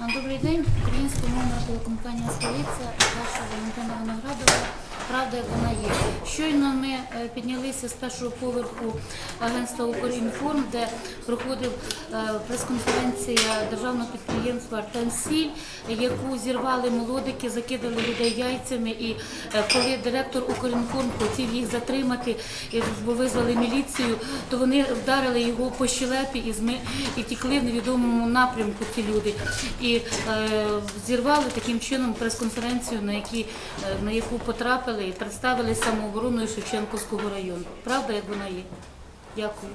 Добрий день, українська мовна телекомпанія Столиця, ваша Валентина Виноградова. Правда, як вона є. Щойно ми е, піднялися з першого поверху агентства «Укрінформ», де проходив е, прес-конференція державного підприємства «Артансіль», яку зірвали молодики, закидали людей яйцями. І е, коли директор «Укрінформ» хотів їх затримати, бо визвали міліцію, то вони вдарили його по щелепі і, зми... і тікли в невідомому напрямку ці люди. І е, зірвали таким чином прес-конференцію, на, на яку потрапили і представили самообороною Шевченківського району. Правда, як вона є? Дякую.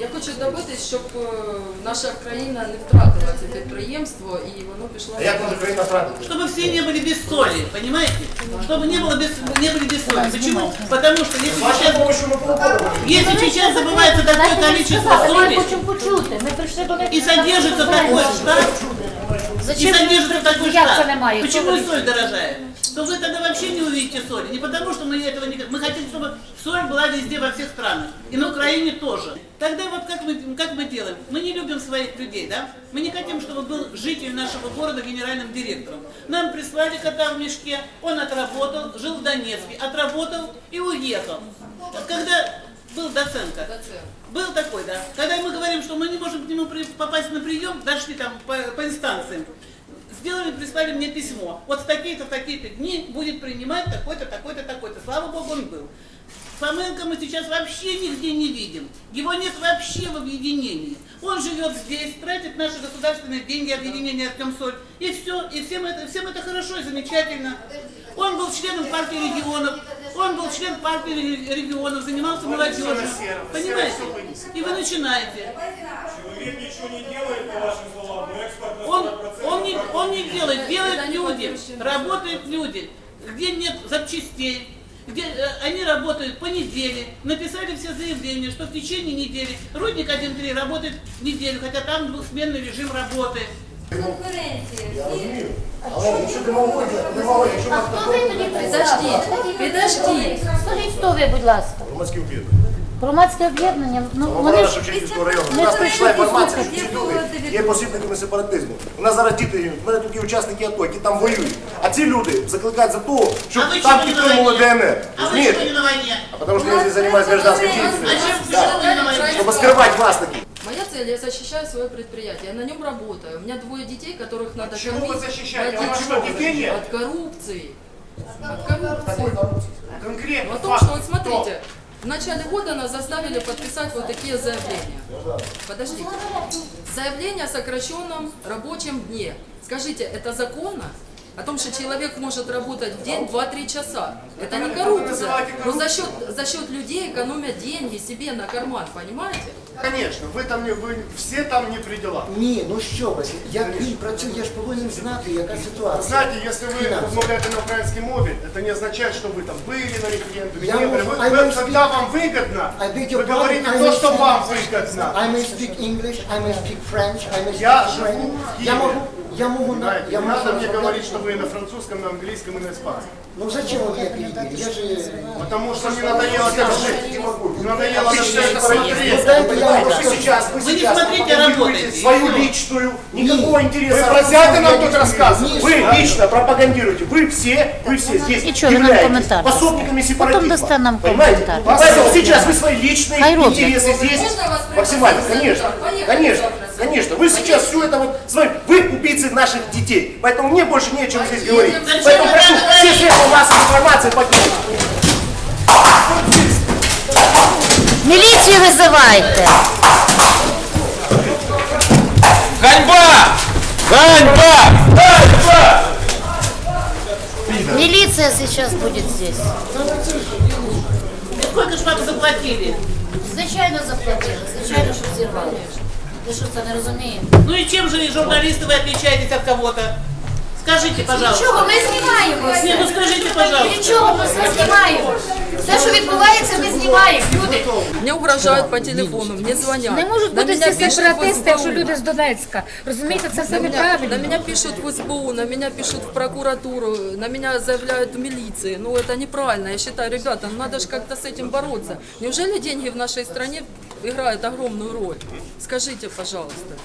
Я хочу добитись, щоб е, наша країна не втратила це підприємство і воно пішло. А як може країна втратити? Чтобы все не были без соли, понимаете? Чтобы не, было без, не были без соли. Почему? Потому что если Вашою сейчас, помощью ми попробуємо. если сейчас забывается такое количество соли хочемо почути. Ми прийшли до них. и содержится такой штат, и содержится такой Як це штат, немає? почему Хто и соль дорожает? То вы тогда вообще не увидите соли. Не потому, что мы этого не... Мы хотим, чтобы соль была везде, во всех странах. И на Украине тоже. Тогда вот как мы, как мы делаем? Мы не любим своих людей, да? Мы не хотим, чтобы был житель нашего города генеральным директором. Нам прислали кота в мешке, он отработал, жил в Донецке, отработал и уехал. Когда был доценка, был такой, да. Когда мы говорим, что мы не можем к нему попасть на прием, дошли там по, по инстанциям, сделали, прислали мне письмо. Вот в такие-то, в такие-то дни будет принимать такой-то, такой-то, такой-то. Слава Богу, он был. Фоменко мы сейчас вообще нигде не видим. Его нет вообще в объединении. Он живет здесь, тратит наши государственные деньги, объединение Артемсоль. И все, и всем это, всем это хорошо и замечательно. Он был членом партии регионов, он был член партии ре- регионов, занимался молодежью. Понимаете? И вы начинаете. Человек ничего не делает, по вашим словам, Он, 40%. он, не, он не делает, делают Это не люди, подключено. работают люди, где нет запчастей, где э, они работают по неделе, написали все заявления, что в течение недели Рудник 1.3 работает неделю, хотя там двухсменный режим работы. Я розумію. Але якщо демагогія, демагогія, якщо А нас хто ви тоді Підождіть, підождіть. Скажіть, хто ви, будь ласка? громадські об'єднання. Громадське об'єднання. Ну, вони Голова ж Шевченківського району. Ми У нас прийшли прийшла інформація, що послухати. ці люди є посібниками сепаратизму. У нас зараз діти, гинуть. у мене тут є учасники АТО, які там воюють. А ці люди закликають за того, щоб А ви там чого не на підтримували війні? ДНР. А вы Розумієте? что не на войне? А потому что я здесь занимаюсь гражданской А деятельностью. чем Да. почему вы не на войне? Чтобы скрывать властники. Моя цель, я защищаю свое предприятие, я на нем работаю. У меня двое детей, которых надо Чего кормить. вы защищаете? водить А что, детей нет? От коррупции. От коррупции. Конкретно. О том, факт. что вот смотрите, в начале года нас заставили подписать вот такие заявления. Подождите. Заявление о сокращенном рабочем дне. Скажите, это законно? О том, что человек может работать в день 2-3 часа. Это не коррупция. Но за счет, за счет людей экономят деньги себе на карман, понимаете? Конечно, ви там не ви всі там не при делах. Ні, ну що ви, як він працює, я ж повинен знати, яка ситуація. Знаете, если вы Финансово. размовляете на украинской мове, это не означает, что вы там были на референдуме. Я не были. могу- Вы- I вы- will когда вам выгодно, I beg вы your говорите pardon, I то, may что speak- вам выгодно. I may speak English, I may speak French, I may speak Я Ukrainian. живу в Я Киеве. можу, я можу, на- Знаете, я не надо мне говорить, что вы на французском, на английском и на испанском. Ну зачем мене перебили? Я же... Потому что мне надоело так жить. Мне надоело на все это смотреть. я вам розкажу. сейчас, вы не сейчас смотрите, пропагандируете работайте. свою личную, никакого интереса. Вы про Зятина нам тут рассказываете? Вы лично пропагандируете, вы все, вы все здесь И чё, вы нам являетесь комментарий пособниками сепаратизма. Потом даст нам Понимаете? комментарий. Поэтому сейчас вы свои личные интересы здесь Можно вас максимально, пригласить конечно? Поехали конечно, завтра. конечно. Вы сейчас все это вот, свои, вы убийцы наших детей, поэтому мне больше не о чем здесь говорить. Зачем Поэтому вы прошу это все говорите? средства массовой информации покинуть. Міліцію визивайте. Ганьба! Ганьба! Ганьба! Міліція зараз буде здесь. Сколько же вам заплатили? Звичайно заплатили, звичайно, що зірвали. Ви що це не розумієте? Ну и чем же журналисты вы отличаетесь от кого-то? Скажите, пожалуйста. Нічого, ми знімаємо Не, ну скажите, пожалуйста. Нічого, ми все знімаємо. Все, що відбувається, ми знімаємо. Люди. Мне угрожают по телефону, мне звонят. Не можуть бути всі сепаратисти, якщо люди з Донецька. Розумієте, це все На меня, неправильно. на меня пишут в СБУ, на меня пишут в прокуратуру, на меня заявляют в милиции. Ну это неправильно. Я считаю, ребята, ну надо же как-то с этим бороться. Неужели деньги в нашей стране играют огромную роль? Скажите, пожалуйста.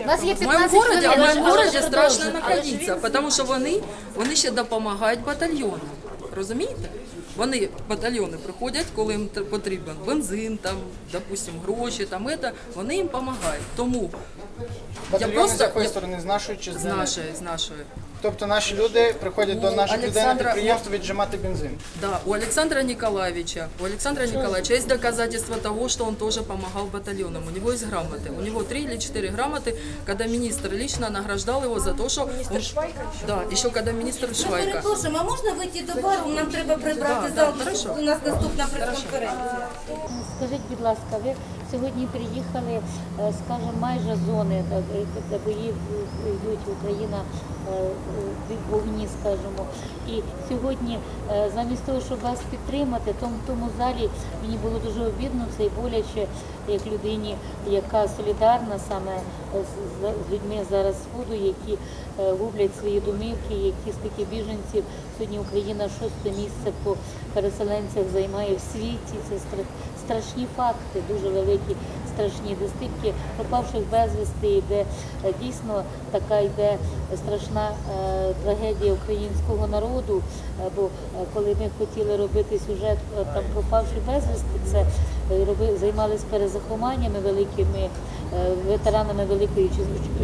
У нас є В моєму 15 городі, в хвилин. моєму але городі страшно знаходитися, тому що вони, вони ще допомагають батальйонам. Розумієте? Вони батальйони приходять, коли їм потрібен бензин, там, допустим, гроші, там это, вони їм допомагають. Тому Батальйони просто з якої я- сторони? З нашої чи з з неї? нашої, з нашої. Тобто наші люди приходять до У наших людей на Олександра- підприємство віджимати бензин. Да, у Александра Николаевича, у Александра Николаевича есть доказательства того, что он тоже помогал батальонам. У него есть грамоты. У него три или четыре грамоты, когда министр лично награждал его за то, что... Министр Швайка? Да, еще когда министр Швайка. Перепрошуємо, а можна вийти до бару? Нам треба прибрати Да, зал, да, хорошо. у нас наступна прес-конференція. Скажіть, будь ласка, ви сьогодні приїхали, е, скажімо, майже зони, де, де бої е, йдуть Україна е, е, скажімо. І сьогодні, е, замість того, щоб вас підтримати, в тому, залі мені було дуже обідно це і боляче, як людині, яка солідарна саме е, з, з- з людьми зараз сходу, які е, гублять свої домівки, які стільки біженців сьогодні Україна шосте місце по переселенцях займає в світі. Це стра- страшні факти, дуже великі, страшні де стільки пропавших безвісти, де е, дійсно така йде страшна е, трагедія українського народу. Бо е, коли ми хотіли робити сюжет там пропавши безвісти, це займалися перезахованнями великими ветеранами великої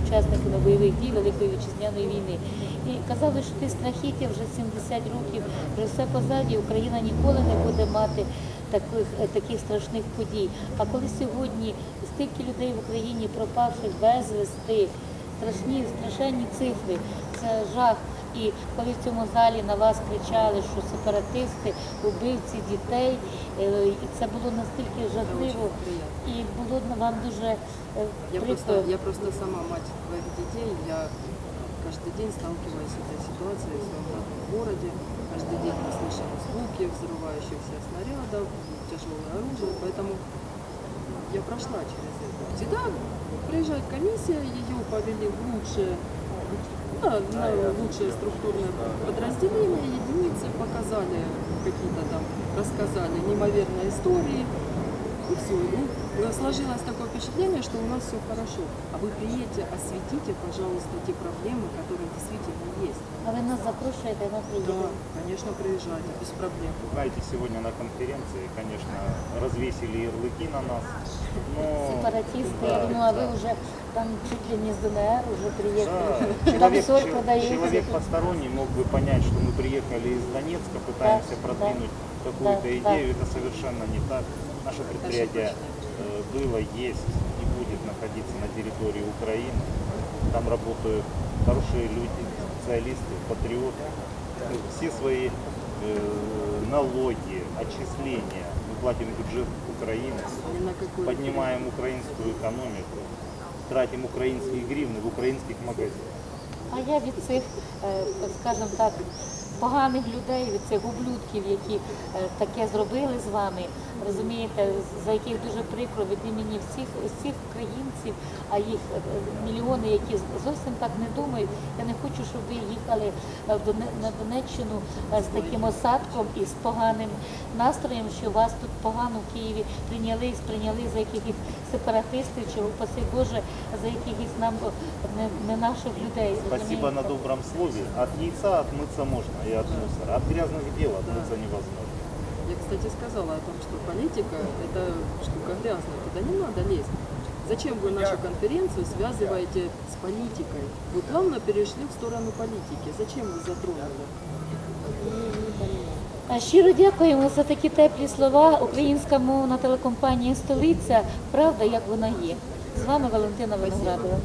учасниками бойових дій Великої вітчизняної війни. І казали, що ти страхіття вже 70 років, вже все позаді, Україна ніколи не буде мати таких, е, таких страшних подій. А коли сьогодні стільки людей в Україні пропавших безвісти, страшні, страшенні цифри, це жах. І коли в цьому залі на вас кричали, що сепаратисти, убивці дітей, е, і це було настільки жахливо, і було вам дуже е, Я просто, я просто сама мать двоих детей, я каждый день сталкиваюсь с этой ситуацией в своем родном городе. Каждый день мы слышим звуки взрывающихся снарядов, тяжелое оружие, поэтому я прошла через это. Всегда приезжает комиссия, ее повели в лучшее, да, на лучшее структурное подразделение, единицы показали какие-то там, рассказали неимоверные истории, и все. Ну, сложилось такое впечатление, что у нас все хорошо. А вы приедете, осветите, пожалуйста, те проблемы, которые действительно есть. А ви нас запрошуєте, ми Да, приїдемо. конечно, приезжайте, без проблем. Знаете, сегодня на конференции, конечно, развесили ярлыки на нас, но... Сепаратисты, Да, я думаю, а вы да. уже там чуть ли не с ДНР уже приехали. Да, Там человек, соль продаете. человек посторонний мог бы понять, что мы приехали из Донецка, пытаемся Да, продвинуть да, какую-то да, идею. да. Это совершенно не так. Наше предприятие э, было, есть и будет находиться на территории Украины. Там работают хорошие люди, специалисты, патриоты. Мы Все свои э, налоги, отчисления мы платим бюджет Украины, поднимаем украинскую экономику, тратим украинские гривны в украинских магазинах. А я від цих, е, скажімо так, поганих людей, від цих ублюдків, які е, таке зробили з вами, розумієте, з- за яких дуже прикро від імені всіх, всіх українців, а їх е, мільйони, які з- зовсім так не думають. Я не хочу, щоб ви їхали е, в Доне- на Донеччину е, з таким осадком і з поганим настроєм, що вас тут погано в Києві прийняли і сприйняли за якихось сепаратистів, чи упаси Боже, за якихось нам е, не, не наших людей. Спасибо розумієте? на добром слове. От яйца отмыться можно и от мусора. От грязных дел отмыться невозможно. Я, кстати, сказала о том, что политика – это штука грязная, туда не надо лезть. Зачем вы нашу конференцию связываете с политикой? Вы плавно перешли в сторону политики. Зачем вы затронули? А Щиро дякуємо за такі теплі слова. Українська мовна телекомпанія Столиця. Правда, як вона є. З вами Валентина Виноградова.